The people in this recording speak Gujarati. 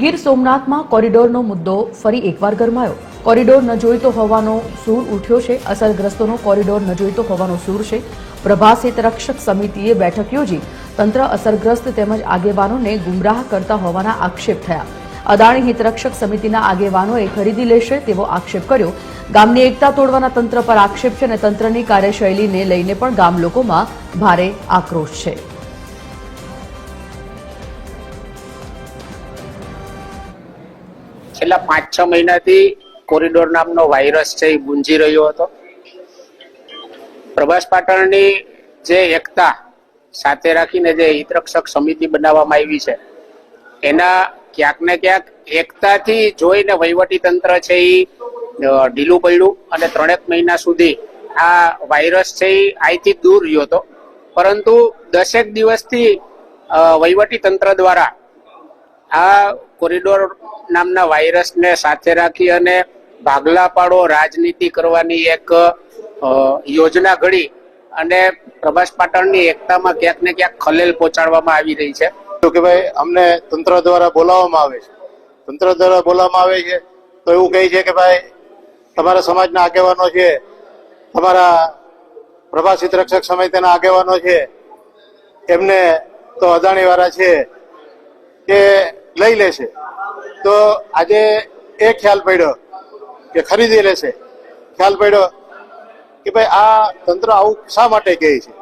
ગીર સોમનાથમાં કોરિડોરનો મુદ્દો ફરી એકવાર ગરમાયો. કોરિડોર ન જોઈતો હોવાનો સૂર ઉઠ્યો છે. અસરગ્રસ્તોનો કોરિડોર ન જોઈતો હોવાનો સૂર છે. પ્રભાસ હિતરક્ષક સમિતિએ બેઠક યોજી. તંત્ર અસરગ્રસ્ત તેમજ આગેવાનોને ગુમરાહ કરતા હોવાના આક્ષેપ થયા. અદાણી હિતરક્ષક સમિતિના આગેવાનોએ ખરીદી લેશે તેવો આક્ષેપ કર્યો. ગામની એકતા તોડવાના તંત્ર પર આક્ષેપ છે અને તંત્રની કાર્યશૈલીને લઈને પણ ગામ લોકોમાં ભારે આક્રોશ છે. છેલ્લા પાંચ છ મહિનાથી કોરિડોર નામનો વાયરસ છે એ ગુંજી રહ્યો હતો. પ્રભાસ પાટણની જે એકતા સાથે રાખીને જે હિતરક્ષક સમિતિ બનાવવામાં આવી છે, એના ક્યાંક ને ક્યાંક એકતાથી જોઈને વહીવટી તંત્ર છે એ ઢીલું પડ્યું અને ત્રણેક મહિના સુધી આ વાયરસ છે એ અહીંથી દૂર રહ્યો હતો. પરંતુ દસેક દિવસથી વહીવટી તંત્ર દ્વારા આ કોરિડોર નામના વાયરસને સાથે રાખી અને ભાગલા પાડો રાજનીતિ કરવાની એક યોજના ઘડી અને પ્રભાસ પાટણની એકતામાં ક્યાંક ને ક્યાંક ખલેલ પહોંચાડવામાં આવી રહી છે. તો કે ભાઈ, અમને તંત્ર દ્વારા બોલાવવામાં આવે છે. તંત્ર દ્વારા બોલાવવામાં આવે છે તો એવું કહે છે કે ભાઈ, તમારા સમાજના આગેવાનો છે, તમારા પ્રભાસિત રક્ષક સમિતિના આગેવાનો છે, એમને તો અદાણી વાળા છે કે લઈ લેશે. તો આજે એ ખ્યાલ પડ્યો કે ખરીદી લેશે. ખ્યાલ પડ્યો કે ભાઈ આ તંત્ર આવું શા માટે કહે છે?